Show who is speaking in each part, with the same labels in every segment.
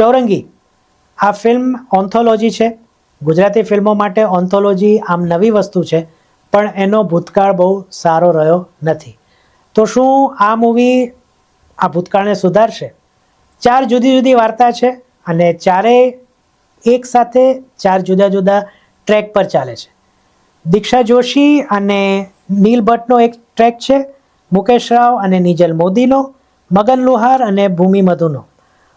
Speaker 1: ચૌરંગી. આ ફિલ્મ ઓન્થોલોજી છે. ગુજરાતી ફિલ્મો માટે ઓન્થોલોજી આમ નવી વસ્તુ છે, પણ એનો ભૂતકાળ બહુ સારો રહ્યો નથી. તો શું આ મૂવી આ ભૂતકાળને સુધારશે? ચાર જુદી જુદી વાર્તા છે અને ચારેય એક સાથે ચાર જુદા જુદા ટ્રેક પર ચાલે છે. દીક્ષા જોશી અને નીલ ભટ્ટનો એક ટ્રેક છે, મુકેશ રાવ અને નિજલ મોદીનો, મગન લુહાર અને ભૂમિ મધુનો.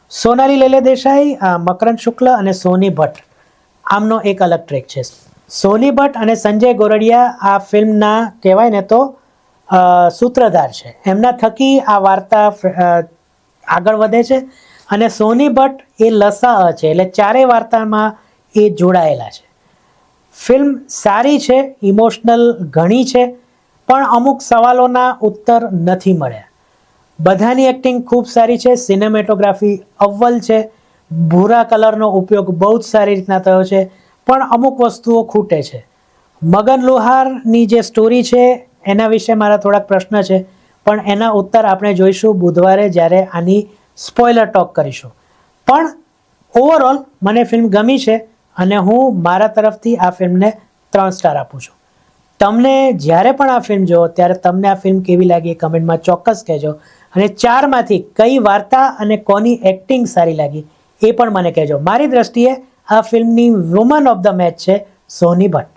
Speaker 1: સોનાલી લેલે દેસાઈ અ, મકરંદ શુક્લ અને સોની ભટ્ટ. આમનો એક અલગ ટ્રેક છે. સોની ભટ્ટ અને સંજય ગોરડિયા આ ફિલ્મના કહેવાય ને તો સૂત્રધાર છે. એમના થકી આ વાર્તા આગળ વધે છે અને સોની ભટ્ટ એ લસા છે. એટલે ચારેય વાર્તામાં એ જોડાયેલા છે. ફિલ્મ સારી છે ઇમોશનલ ઘણી છે પણ અમુક સવાલોના ઉત્તર નથી મળ્યા. બધાની એક્ટિંગ ખૂબ સારી છે. સિનેમેટોગ્રાફી અવ્વલ છે. ભૂરા કલરનો ઉપયોગ બહુ જ સારી રીતના થયો છે. પણ અમુક વસ્તુઓ ખૂટે છે. મગન લોહારની જે સ્ટોરી છે, એના વિશે મારા થોડાક પ્રશ્ન છે. પણ એના ઉત્તર આપણે જોઈશું બુધવારે જ્યારે આની સ્પોઇલર ટોક કરીશું. પણ ઓવરઓલ મને ફિલ્મ ગમી છે અને હું મારા તરફથી આ ફિલ્મને ત્રણ સ્ટાર આપું છું. તમને જ્યારે પણ આ ફિલ્મ જુઓ ત્યારે તમને આ ફિલ્મ કેવી લાગી કમેન્ટમાં ચોક્કસ કહેજો. અને ચારમાંથી કઈ વાર્તા અને કોની એક્ટિંગ સારી લાગી, એ પણ મને કહેજો. મારી દ્રષ્ટિએ આ ફિલ્મની વુમન ઓફ ધ મેચ છે સોની ભટ્ટ.